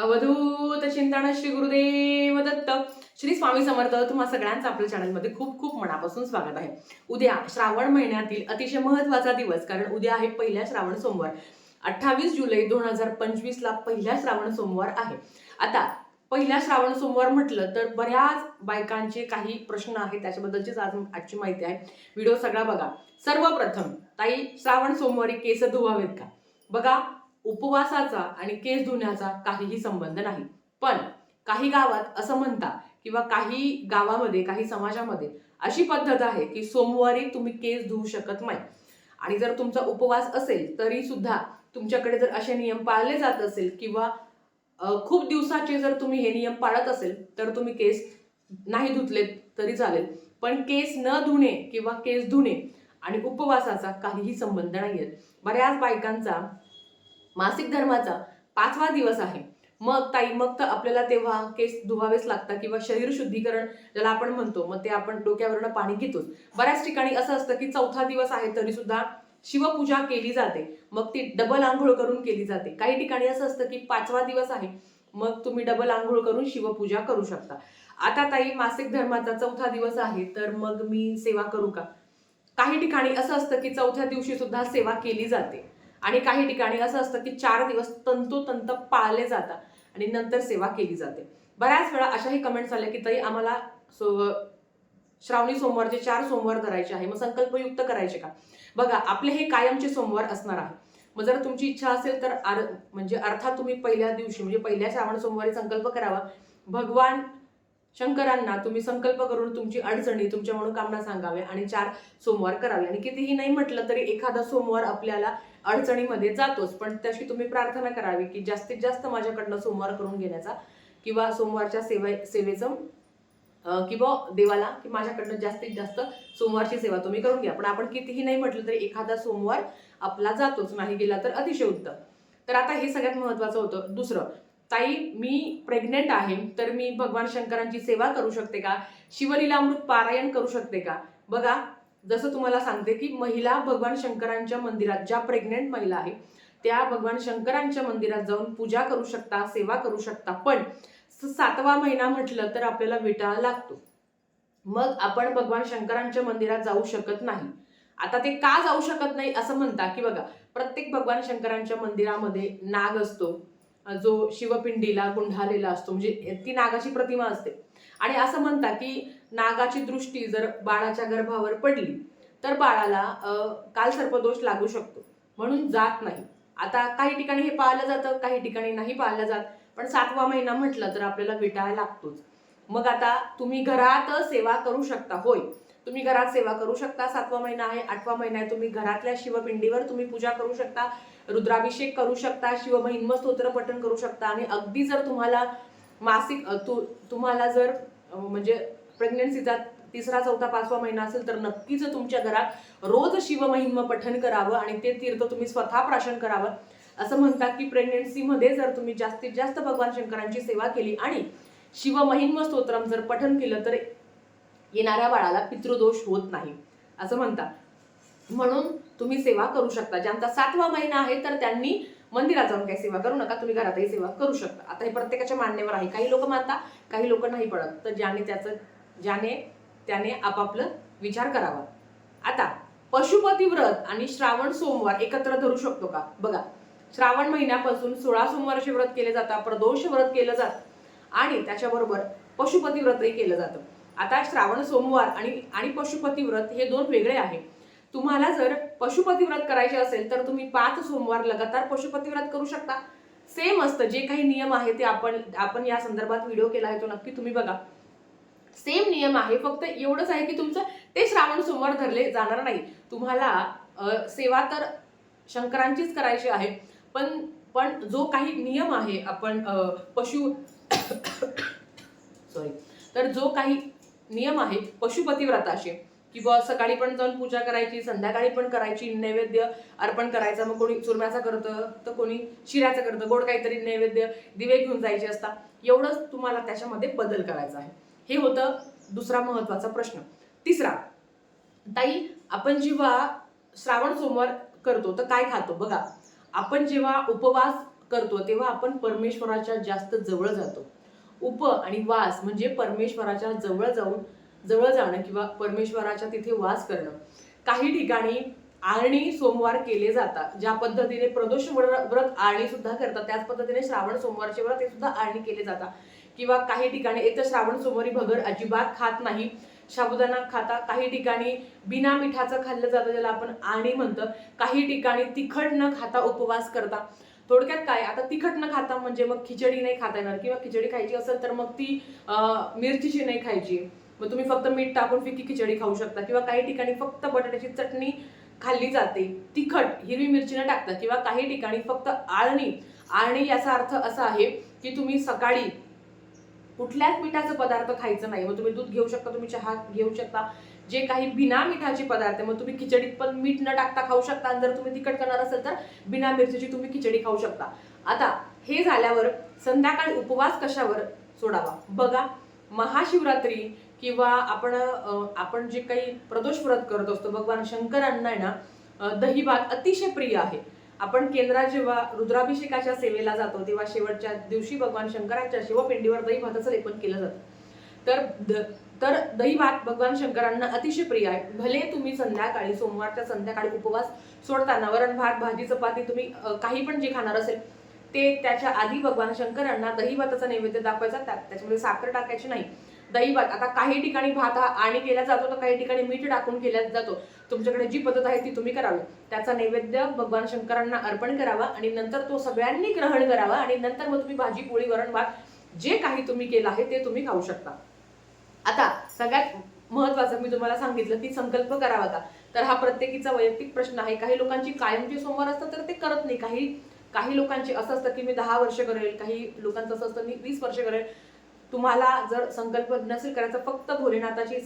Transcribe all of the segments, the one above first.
अवधूत चिंतन श्री गुरुदेव दत्त. श्री स्वामी समर्थ तुम्हा सगळ्यांचं आपल्या चॅनलमध्ये खूप खूप मनापासून स्वागत आहे. उद्या श्रावण महिन्यातील अतिशय महत्त्वाचा दिवस कारण उद्या आहे पहिला श्रावण सोमवार. अठ्ठावीस जुलै दोन हजार पंचवीस ला पहिला श्रावण सोमवार आहे. आता पहिला श्रावण सोमवार म्हटलं तर बऱ्याच बायकांचे काही प्रश्न आहेत त्याच्याबद्दलचीच आज आजची माहिती आहे. व्हिडिओ सगळा बघा. सर्वप्रथम ताई श्रावण सोमवारी केस धुवावेत का? बघा उपवासाचा आणि केस धुण्याचा काहीही संबंध नाही. पण काही गावात असं म्हणता किंवा काही गावामध्ये काही समाजामध्ये अशी पद्धत आहे की सोमवारी तुम्ही केस धुवू शकत नाही. आणि जर तुमचा उपवास असेल तरी सुद्धा तुमच्याकडे जर असे नियम पाळले जात असेल किंवा खूप दिवसाचे जर तुम्ही हे नियम पाळत असेल तर तुम्ही केस नाही धुतलेत तरी चालेल. पण केस न धुणे किंवा केस धुणे आणि उपवासाचा काहीही संबंध नाही आहे बऱ्याच बायकांचा मासिक धर्माचा पाचवा दिवस आहे. मग ताई मग तर आपल्याला तेव्हा केस धुवावेच लागतात किंवा शरीर शुद्धीकरण ज्याला आपण म्हणतो मग ते आपण डोक्यावरनं पाणी घेतोच. बऱ्याच ठिकाणी असं असतं की चौथा दिवस आहे तरी सुद्धा शिवपूजा केली जाते. मग ती डबल आंघोळ करून केली जाते. काही ठिकाणी असं असतं की पाचवा दिवस आहे मग तुम्ही डबल आंघोळ करून शिवपूजा करू शकता. आता ताई मासिक धर्माचा चौथा दिवस आहे तर मग मी सेवा करू का? काही ठिकाणी असं असतं की चौथ्या दिवशी सुद्धा सेवा केली जाते. आणि काही ठिकाणी असं असतं की चार दिवस तंतोतंत पाळले जातात आणि नंतर सेवा केली जाते. बऱ्याच वेळा अशाही कमेंट्स आल्या की ताई आम्हाला सो श्रावणी सोमवारचे चार सोमवार धरायचे आहे मग संकल्पयुक्त करायचे का? बघा आपले हे कायमचे सोमवार असणार आहे. मग जर तुमची इच्छा असेल तर आर म्हणजे अर्थात तुम्ही पहिल्या दिवशी म्हणजे पहिल्या श्रावण सोमवारी संकल्प करावा. भगवान शंकरांना तुम्ही संकल्प करून तुमची अडचणी तुमच्या मनोकामना सांगावे आणि चार सोमवार करावे. आणि कितीही नाही म्हटलं तरी एखादा सोमवार आपल्याला अडचणीमध्ये जातोच. पण तशी तुम्ही प्रार्थना करावी की जास्तीत जास्त माझ्याकडनं सोमवार करून घेण्याचा किंवा सोमवारच्या सेवे सेवेचं किंवा देवाला की माझ्याकडनं जास्तीत जास्त सोमवारची सेवा तुम्ही करून घ्या. पण आपण कितीही नाही म्हटलं तरी एखादा सोमवार आपला जातोच नाही गेला तर अतिशय उत्तम तर आता हे सगळ्यात महत्वाचं होतं. दुसरं ताई मी प्रेग्नेंट आहे तर मी भगवान शंकरांची सेवा करू शकते का? शिवलीलामृत पारायण करू शकते का? बघा जसं तुम्हाला सांगते की महिला भगवान शंकरांच्या मंदिरात ज्या प्रेग्नेंट महिला आहे त्या भगवान शंकरांच्या मंदिरात जाऊन पूजा करू शकता सेवा करू शकता. पण सातवा महिना म्हटलं तर आपल्याला विटाळा लागतो. मग आपण भगवान शंकरांच्या मंदिरात जाऊ शकत नाही. आता ते का जाऊ शकत नाही असं म्हणता की बघा प्रत्येक भगवान शंकरांच्या मंदिरामध्ये नाग असतो. जो शिवपिंडीला गुंढालेला असतो. म्हणजे ती नागाची प्रतिमा असते. आणि असं म्हणता की नागाची दृष्टी जर बाळाच्या गर्भावर पडली तर बाळाला काल कालसर्पदोष लागू शकतो. म्हणून जात नाही. आता काही ठिकाणी हे पाळलं जातं काही ठिकाणी नाही पाळलं जात. पण सातवा महिना म्हटलं तर आपल्याला विटाळा लागतोच. मग आता तुम्ही घरात सेवा करू शकता होय. तुम्ही घरात सेवा करू शकता सातवा महिना आहे आठवा महिना आहे तुम्ही घरातल्या शिवपिंडीवर तुम्ही पूजा करू शकता रुद्राभिषेक करू शकता शिवमहिन्म स्तोत्र पठण करू शकता. आणि अगदी जर तुम्हाला मासिक तु तुम्हाला जर म्हणजे प्रेग्नन्सीचा तिसरा चौथा पाचवा महिना असेल तर नक्कीच तुमच्या घरात रोज शिवमहिम पठन करावं आणि ते तीर्थ तुम्ही स्वतः प्राशन करावं. असं म्हणतात की प्रेग्नन्सीमध्ये जर तुम्ही जास्तीत जास्त भगवान शंकरांची सेवा केली आणि शिवमहिम स्तोत्रम जर पठन केलं तर येणाऱ्या बाळाला पितृदोष होत नाही. असं म्हणतात. म्हणून तुम्ही सेवा करू शकता. ज्यांचा सातवा महिना आहे तर त्यांनी मंदिरात जाऊन काही सेवा करू नका. तुम्ही घरातही सेवा करू शकता. आता हे प्रत्येकाच्या मान्यवर आहे. काही लोक मानता काही लोक नाही पडत. तर ज्याने त्याचं ज्याने त्याने आपापलं विचार करावा. आता पशुपती व्रत आणि श्रावण सोमवार एकत्र धरू शकतो का? बघा श्रावण महिन्यापासून सोळा सोमवारचे व्रत केले जातात प्रदोष व्रत केलं जातं आणि त्याच्याबरोबर पशुपती व्रतही केलं जातं. आता श्रावण सोमवार आणि आणि पशुपती व्रत हे दोन वेगळे आहे. तुम्हाला जर पशुपती व्रत करायचे असेल तर तुम्ही पाच सोमवार लगातार पशुपती व्रत करू शकता. सेम असतं जे काही नियम आहे ते आपण आपण या संदर्भात व्हिडिओ केला आहे तो नक्की तुम्ही बघा. सेम नियम आहे फक्त एवढंच आहे की तुमचं ते श्रावण सोमवार धरले जाणार नाही. तुम्हाला सेवा तर शंकरांचीच करायची आहे पण पण जो काही नियम आहे आपण पशु सॉरी तर जो काही नियम आहे पशुपती व्रताचे किंवा सकाळी पण जाऊन पूजा करायची संध्याकाळी पण करायची नैवेद्य अर्पण करायचं मग कोणी चुरम्याचं करतं तर कोणी शिऱ्याचं करतं गोड काहीतरी नैवेद्य दिवे घेऊन जायचे असतात. एवढंच तुम्हाला त्याच्यामध्ये बदल करायचा आहे. हे होतं दुसरा महत्त्वाचा प्रश्न. तिसरा ताई आपण जेव्हा श्रावण सोमवार करतो तर काय खातो? बघा आपण जेव्हा उपवास करतो तेव्हा आपण परमेश्वराच्या जास्त जवळ जातो. उप आणि वास म्हणजे परमेश्वराच्या जवळ जाऊन जवळ जाणं किंवा परमेश्वराच्या तिथे वास करणं. काही ठिकाणी आळणी सोमवार केले जातात ज्या पद्धतीने प्रदोष व्रत आळणी सुद्धा करतात त्याच पद्धतीने श्रावण सोमवारचे व्रत हे सुद्धा आळणी केले जातात. किंवा काही ठिकाणी एक तर श्रावण सोमवारी भगर अजिबात खात नाही. साबुदाणा खाता काही ठिकाणी बिना मिठाचं खाल्लं जातं ज्याला आपण आळणी म्हणतं. काही ठिकाणी तिखट न खाता उपवास करता. थोडक्यात काय? आता तिखट न खाता म्हणजे मग खिचडी नाही खाता येणार. किंवा खिचडी खायची असेल तर मग ती मिरचीची नाही खायची. मग तुम्ही फक्त मीठ टाकून फिकी खिचडी खाऊ शकता. किंवा काही ठिकाणी फक्त बटाट्याची चटणी खाल्ली जाते. तिखट हिरवी मिरची न टाकता. किंवा काही ठिकाणी फक्त आळणी. आळणी याचा अर्थ असा आहे की तुम्ही सकाळी कुठल्याच मिठाचं पदार्थ खायचं नाही. मग तुम्ही दूध घेऊ शकता तुम्ही चहा घेऊ शकता. जे काही बिना मिठाचे पदार्थ आहे, मग तुम्ही खिचडीत पण मीठ न टाकता खाऊ शकता. आणि जर तुम्ही तिखट करणार असेल तर बिना मिरचीची तुम्ही खिचडी खाऊ शकता. आता हे झाल्यावर संध्याकाळी उपवास कशावर सोडावा? बघा महाशिवरात्री किंवा आपण आपण जे काही प्रदोष व्रत करत असतो भगवान शंकरांना आहे ना दही दहीभात अतिशय प्रिय आहे. आपण केंद्रात जेव्हा रुद्राभिषेकाच्या सेवेला जातो तेव्हा शेवटच्या दिवशी भगवान शंकराच्या शिवपिंडीवर दहीभाताचं लेपन केलं जातं. तर द- तर दही भात भगवान शंकरांना अतिशय प्रिय आहे. भले तुम्ही संध्याकाळी सोमवारच्या संध्याकाळी उपवास सोडताना वरण भात भाजी चपाती तुम्ही काही पण जे खाणार असेल ते त्याच्या आधी भगवान शंकरांना दहीभाताचा नैवेद्य दाखवायचा त्या- त्याच्यामध्ये साखर टाकायची नाही. दही भात आता काही ठिकाणी भात हा आणि केला जातो तर काही ठिकाणी मीठ टाकून केला जातो. तुमच्याकडे जी पद्धत आहे ती तुम्ही करावी. त्याचा नैवेद्य भगवान शंकरांना अर्पण करावा आणि नंतर तो सगळ्यांनी ग्रहण करावा आणि नंतर मग तुम्ही भाजी पोळी वरण भात जे काही तुम्ही केलं आहे ते तुम्ही खाऊ शकता. आता सगळ्यात महत्वाचं मी तुम्हाला सांगितलं की संकल्प करावा का तर हा प्रत्येकीचा वैयक्तिक प्रश्न आहे. काही लोकांची कायमची सोमवार असतात तर ते करत नाही. काही काही लोकांची असं असतं की मी दहा वर्ष करेल काही लोकांचं असं असतं मी वीस वर्ष करेल. तुम्हाला जर संकल्प नसेल करायचा फक्त भोलेनाथाची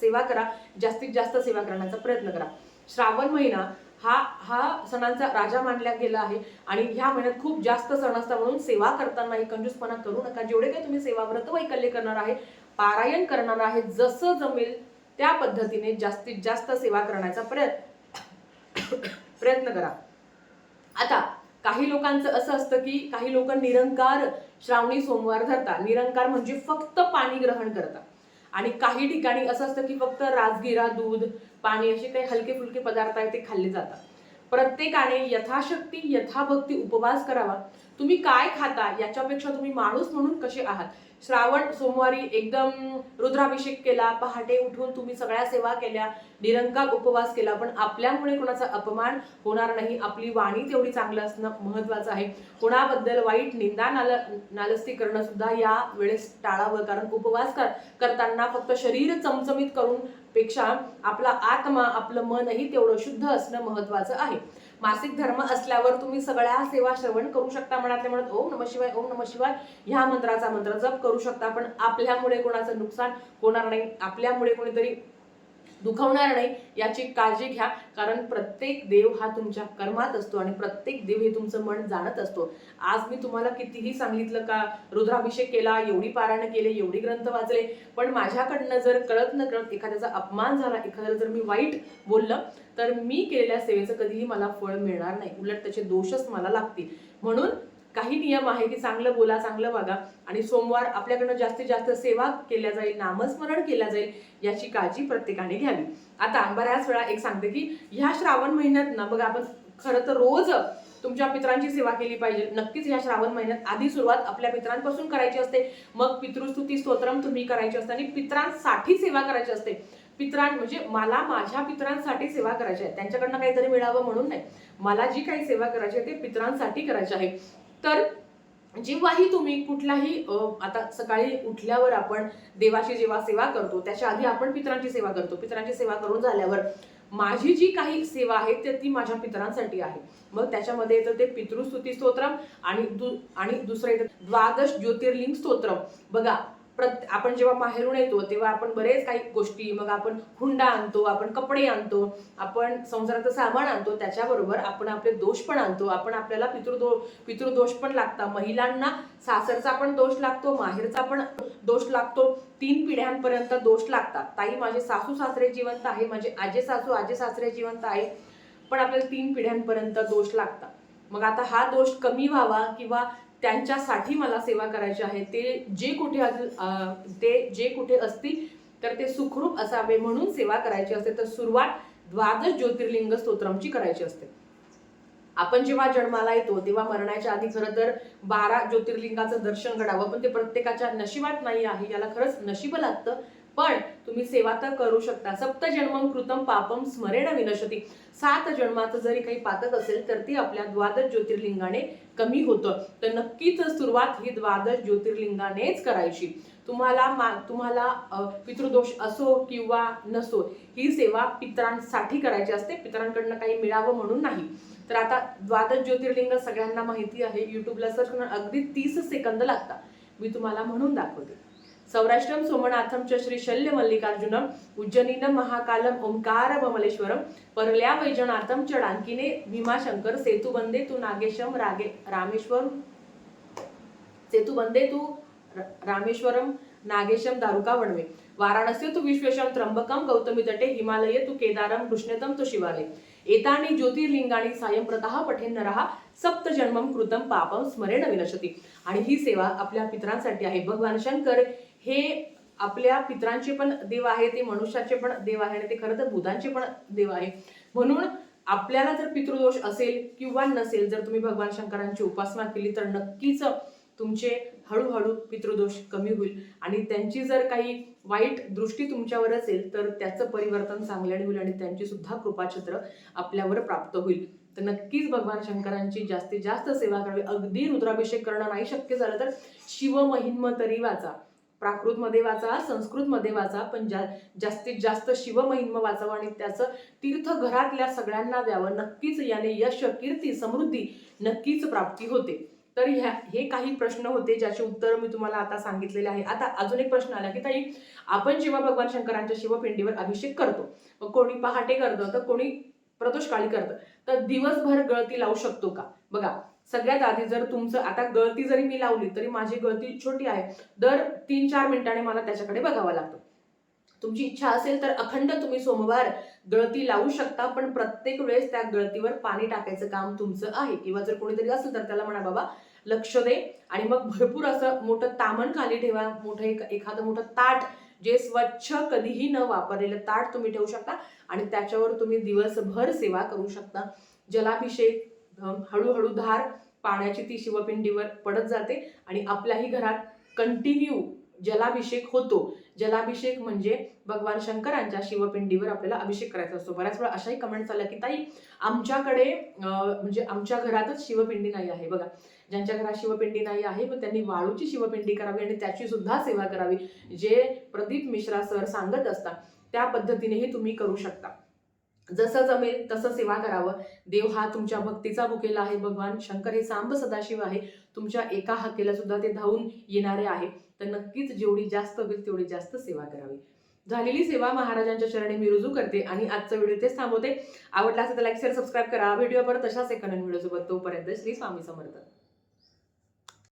सेवा करा जास्तीत जास्त सेवा करण्याचा प्रयत्न करा. श्रावण महिना हा हा सणांचा राजा मानला गेला आहे आणि ह्या महिन्यात खूप जास्त सण असतात म्हणून सेवा करताना कंजूसपणा करू नका. जेवढे काही तुम्ही सेवा व्रत वैकल्य करणार आहे पारायण करणार आहे जसं जमेल त्या पद्धतीने जास्तीत जास्त सेवा करण्याचा प्रयत्न प्रयत्न करा. आता काही लोकांचं असं असतं की काही लोक निरंकार श्रावणी सोमवार धरता निरंकार म्हणजे फक्त पाणी ग्रहण करता आणि काही ठिकाणी असं असतं की फक्त राजगिरा दूध पाणी असे काही हलके फुलके पदार्थ आहेत ते खाल्ले जातात. प्रत्येकाने यथाशक्ती यथाभक्ती उपवास करावा. तुम्ही काय खाता याच्यापेक्षा तुम्ही माणूस म्हणून कसे आहात? श्रावण सोमवारी एकदम रुद्राभिषेक केला पहाटे उठून तुम्ही सगळ्या सेवा केल्या निरंकार उपवास केला पण आपल्यामुळे कोणाचा अपमान होणार नाही. आपली वाणी तेवढी चांगलं असणं महत्वाचं आहे. कोणाबद्दल वाईट निंदा नाल नालस्ती करणं सुद्धा या वेळेस टाळावं कारण उपवास कर करताना फक्त शरीर चमचमीत करून पेक्षा आपला आत्मा आपलं मनही तेवढं शुद्ध असणं महत्वाचं आहे. मासिक धर्म असल्यावर तुम्ही सगळ्या सेवा श्रवण करू शकता मनातले म्हणत ओम नम शिवाय ओम नम शिवाय. ह्या मंत्राचा मंत्र जप करू शकता पण आपल्यामुळे कोणाचं नुकसान होणार नाही. आपल्यामुळे कोणीतरी दुखवणार नाही याची काळजी घ्या. कारण प्रत्येक देव हा तुमच्या कर्मात असतो आणि प्रत्येक देव हे तुमचं मन जाणत असतो. आज मी तुम्हाला कितीही सांगितलं का रुद्राभिषेक केला एवढी पारायण केले एवढी ग्रंथ वाचले पण माझ्याकडनं जर कळत न कळत एखाद्याचा अपमान झाला एखाद्याला जर मी वाईट बोललं तर मी केलेल्या सेवेचं कधीही मला फळ मिळणार नाही. उलट त्याचे दोषच मला लागतील. म्हणून काही नियम आहे की चांगलं बोला चांगलं वागा. आणि सोमवार आपल्याकडनं जास्तीत जास्त सेवा केल्या जाईल नामस्मरण केल्या जाईल याची काळजी प्रत्येकाने घ्यावी. आता बऱ्याच वेळा एक सांगते की ह्या श्रावण महिन्यात ना बघा आपण खरं तर रोज तुमच्या पित्रांची सेवा केली पाहिजे. नक्कीच या श्रावण महिन्यात आधी सुरुवात आपल्या पित्रांपासून करायची असते. मग पितृस्तुती स्तोत्रम तुम्ही करायची असते आणि पित्रांसाठी सेवा करायची असते. पित्रां म्हणजे मला माझ्या पित्रांसाठी सेवा करायची आहे. त्यांच्याकडनं काहीतरी मिळावं म्हणून नाही. मला जी काही सेवा करायची आहे ते पित्रांसाठी करायची आहे. तर जेव्हाही तुम्ही कुठलाही आता सकाळी उठल्यावर आपण देवाची जेव्हा सेवा करतो त्याच्या आधी आपण पितरांची सेवा करतो. पितरांची सेवा करून झाल्यावर माझी जी काही सेवा आहे ते ती माझ्या पितरांसाठी आहे. मग त्याच्यामध्ये येतं ते पितृस्तुती स्तोत्रम आणि दु आणि दुसरं येतं द्वादश ज्योतिर्लिंग स्तोत्रम. बघा प्रत आपण जेव्हा बाहेरून येतो तेव्हा आपण बरेच काही गोष्टी मग आपण हुंडा आणतो आपण कपडे आणतो आपण संसाराचं सामान आणतो त्याच्याबरोबर आपण आपले दोष पण आणतो आपण आपल्याला पितृदो पितृदोष पण लागतात. महिलांना सासरचा पण दोष लागतो माहेरचा पण दोष लागतो तीन पिढ्यांपर्यंत दोष लागतात. ताई माझे सासू सासरे जिवंत आहे माझे आजे सासू आजे सासरे जिवंत आहे पण आपल्याला तीन पिढ्यांपर्यंत दोष लागतात. मग आता हा दोष कमी व्हावा किंवा त्यांच्यासाठी मला सेवा करायची आहे. ते जे कुठे ते जे कुठे असतील तर ते सुखरूप असावे म्हणून सेवा करायची असते. तर सुरुवात द्वादश ज्योतिर्लिंग स्तोत्रमची करायची असते. आपण जेव्हा जन्माला येतो तेव्हा मरणाच्या आधी खरं तर बारा ज्योतिर्लिंगाचं दर्शन घडावं पण ते प्रत्येकाच्या नशिबात नाही आहे. याला खरंच नशीब लागतं. पण तुम्ही सेवा तर करू शकता. सप्त जन्मम कृतम पापम स्मरेण विनशती सात जन्माचं जरी काही पातक असेल तर ती आपल्या द्वादश ज्योतिर्लिंगाने कमी होतं. तर नक्कीच सुरुवात ही द्वादश ज्योतिर्लिंगानेच करायची. तुम्हाला मा तुम्हाला पितृदोष असो किंवा नसो ही सेवा पितरांसाठी करायची असते. पितरांकडनं काही मिळावं म्हणून नाही. तर आता द्वादश ज्योतिर्लिंग सगळ्यांना माहिती आहे. युट्यूबला सर्च करून अगदी तीस सेकंद लागतात. मी तुम्हाला म्हणून दाखवते. सौराष्ट्रम सोमनाथम च श्री शल्य मल्लिकार्जुनम उज्जनीनम महाकालम ओंकार ममलेश्वरम परल्या वैजनाथम च डांकिने भीमाशंकर सेतुबंदे तू नागेशम रागे रामेश्वर सेतुबंदे तू रामेश्वरम नागेशम दारुका वणवे. वाराणसी तू विश्वेशम त्र्यंबकम गौतमी तटे हिमालय तू केदारम कृष्णतम तू शिवालय. एतानी ज्योतिर्लिंगाणी सायं प्रतः पठेन रहा सप्त जन्मम कृतम पापम स्मरेण विनशती आणि ही सेवा आपल्या पितरांसाठी आहे. भगवान शंकर हे आपल्या पितरांचे पण देव आहे ते मनुष्याचे पण देव आहे आणि ते खरं तर बुधांचे पण देव आहे. म्हणून आपल्याला जर पितृदोष असेल किंवा नसेल जर तुम्ही भगवान शंकरांची उपासना केली तर नक्कीच तुमचे हळूहळू पितृदोष कमी होईल. आणि त्यांची जर काही वाईट दृष्टी तुमच्यावर असेल तर त्याचं परिवर्तन चांगल्याने होईल आणि त्यांची सुद्धा कृपाछत्र आपल्यावर प्राप्त होईल. तर नक्कीच भगवान शंकरांची जास्तीत जास्त सेवा करावी. अगदी रुद्राभिषेक करणं नाही शक्य झालं तर शिवमहिन्म तरी वाचा. प्राकृतमध्ये वाचा संस्कृतमध्ये वाचा पण जा जास्तीत जास्त शिवमहिन्म वाचावं आणि त्याचं तीर्थ घरातल्या सगळ्यांना द्यावं नक्कीच याने यश कीर्ती समृद्धी नक्कीच प्राप्ती होते. तर ह्या हे काही प्रश्न होते ज्याचे उत्तर मी तुम्हाला आता सांगितलेले आहे. आता अजून एक प्रश्न आला की ताई आपण जेव्हा भगवान शंकरांच्या शिवपिंडीवर अभिषेक करतो मग कोणी पहाटे करतं तर कोणी प्रदोषकाळी करतं तर दिवसभर गळती लावू शकतो का? बघा सगळ्यात आधी जर तुमचं आता गळती जरी मी लावली तरी माझी गळती छोटी आहे. दर तीन चार मिनिटांनी मला त्याच्याकडे बघावं लागतं. तुमची इच्छा असेल तर अखंड तुम्ही सोमवार गळती लावू शकता पण प्रत्येक वेळेस त्या गळतीवर पाणी टाकायचं काम तुमचं आहे. किंवा जर कोणीतरी असेल तर त्याला म्हणा बाबा लक्ष दे. आणि मग भरपूर असं मोठं तामण खाली ठेवा. मोठं एक एखादं मोठं ताट जे स्वच्छ कधीही न वापरलेलं ताट तुम्ही ठेवू शकता. आणि त्याच्यावर तुम्ही दिवसभर सेवा करू शकता. जलाभिषेक हळूहळू धार पाण्याची ती शिवपिंडीवर पडत जाते आणि आपल्याही घरात कंटिन्यू जलाभिषेक होतो. जलाभिषेक म्हणजे भगवान शंकरांच्या शिवपिंडीवर आपल्याला अभिषेक करायचा असतो. बऱ्याच वेळा अशाही कमेंट्स आल्या की ताई आमच्याकडे म्हणजे आमच्या घरातच शिवपिंडी नाही आहे. बघा ज्यांच्या घरात शिवपिंडी नाही आहे मग त्यांनी वाळूची शिवपिंडी करावी आणि त्याची सुद्धा सेवा करावी जे प्रदीप मिश्रा सर सांगत असतात त्या पद्धतीनेही तुम्ही करू शकता. जसं जमेल तसं सेवा करावं. देव हा तुमच्या भक्तीचा भुकेला आहे. भगवान शंकर हे सांब सदाशिव आहे. तुमच्या एका हाकेला सुद्धा ते धावून येणारे आहे. तर नक्कीच जेवढी जास्त होईल तेवढी जास्त सेवा करावी. झालेली सेवा महाराजांच्या चरणी मी रुजू करते आणि आजचा व्हिडिओ तेच थांबवते. आवडला असेल तर लाईक शेअर सबस्क्राईब करा. व्हिडिओ परत तशाच एका नवीन व्हिडिओ सोबत तोपर्यंत श्री स्वामी समर्थ.